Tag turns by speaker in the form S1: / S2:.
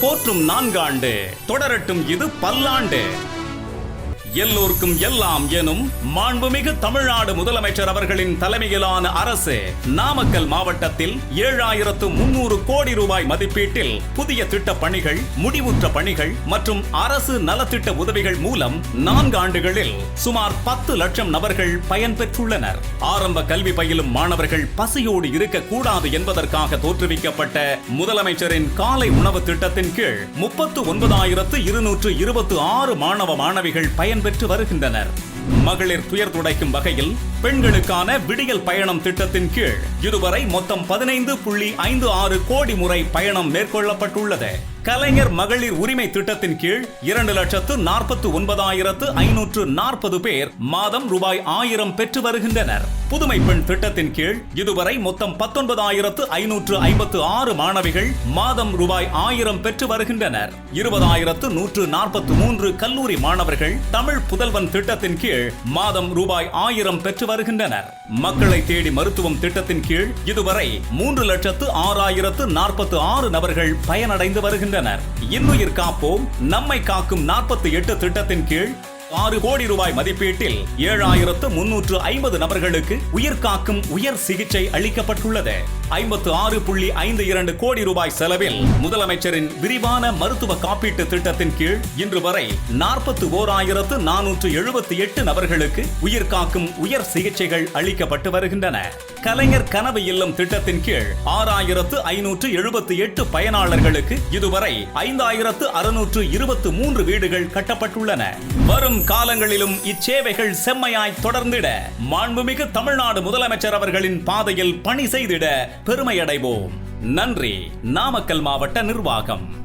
S1: போற்றும் நான்காண்டு. தொடரட்டும் இது பல்லாண்டு. எல்லோருக்கும் எல்லாம் எனும் மாண்புமிகு தமிழ்நாடு முதலமைச்சர் அவர்களின் தலைமையிலான அரசு நாமக்கல் மாவட்டத்தில் ஏழாயிரத்து முன்னூறு கோடி ரூபாய் மதிப்பீட்டில் புதிய திட்ட பணிகள் முடிவுற்ற பணிகள் மற்றும் அரசு நலத்திட்ட உதவிகள் மூலம் நான்கு ஆண்டுகளில் சுமார் பத்து லட்சம் நபர்கள் பயன்பெற்றுள்ளனர் ஆரம்ப கல்வி பயிலும் மாணவர்கள் பசியோடு இருக்கக்கூடாது என்பதற்காக தோற்றுவிக்கப்பட்ட முதலமைச்சரின் காலை உணவு திட்டத்தின் கீழ் முப்பத்து ஒன்பதாயிரத்து இருநூற்று இருபத்து ஆறு மாணவ மாணவிகள் பயன்பெற்ற பெற்று வருகின்றனர். மகளிர் துயர் துடைக்கும் வகையில் பெண்களுக்கான விடியல் பயணம் திட்டத்தின் கீழ் இதுவரை மொத்தம் பதினைந்து புள்ளி ஐந்து ஆறு கோடி முறை பயணம் மேற்கொள்ளப்பட்டுள்ளது. கலைஞர் மகளிர் உரிமை திட்டத்தின் கீழ் இரண்டு லட்சத்து நாற்பத்து ஒன்பதாயிரத்து ஐநூற்று நாற்பது பேர் மாதம் ரூபாய் ஆயிரம் பெற்று வருகின்றனர். புதுமை பெண் திட்டத்தின் கீழ் இதுவரை மொத்தம் பத்தொன்பதாயிரத்து ஐநூற்று ஐம்பத்து ஆறு மாணவிகள் மாதம் ரூபாய் ஆயிரம் பெற்று வருகின்றனர். இருபதாயிரத்து நூற்று நாற்பத்து மூன்று கல்லூரி மாணவர்கள் தமிழ் புதல்வன் திட்டத்தின் கீழ் மாதம் ரூபாய் ஆயிரம் பெற்று வருகின்றனர். மக்களை தேடி மருத்துவம் திட்டத்தின் கீழ் இதுவரை மூன்று லட்சத்து ஆறாயிரத்து நாற்பத்து ஆறு நபர்கள் பயனடைந்து வருகின்றனர். இன்னுயிர் காப்போம் நம்மை காக்கும் நாற்பத்தி எட்டு திட்டத்தின் கீழ் ஆறு கோடி ரூபாய் மதிப்பீட்டில் ஏழாயிரத்து முன்னூற்று ஐம்பது நபர்களுக்கு உயிர் காக்கும் உயர் சிகிச்சை அளிக்கப்பட்டுள்ளது. ஐம்பத்து ஆறு புள்ளி ஐந்து இரண்டு கோடி ரூபாய் செலவில் முதலமைச்சரின் விரிவான மருத்துவ காப்பீட்டு திட்டத்தின் கீழ் இன்று வரை நாற்பத்து ஓராயிரத்து நானூற்று எழுபத்தி எட்டு நபர்களுக்கு உயிர் காக்கும் உயர் சிகிச்சைகள் அளிக்கப்பட்டு வருகின்றன. கலைஞர் கனவு இல்லம் திட்டத்தின் கீழ் ஆறாயிரத்து ஐநூற்று எழுபத்தி எட்டு பயனாளர்களுக்கு இதுவரை ஐந்தாயிரத்து அறுநூற்று இருபத்து மூன்று வீடுகள் கட்டப்பட்டுள்ளன. வரும் காலங்களிலும் இச்சேவைகள் செம்மையாய் தொடர்ந்திட மாண்புமிகு தமிழ்நாடு முதலமைச்சர் அவர்களின் பாதையில் பணி செய்திட பெருமையடைவோம். நன்றி. நாமக்கல் மாவட்ட நிர்வாகம்.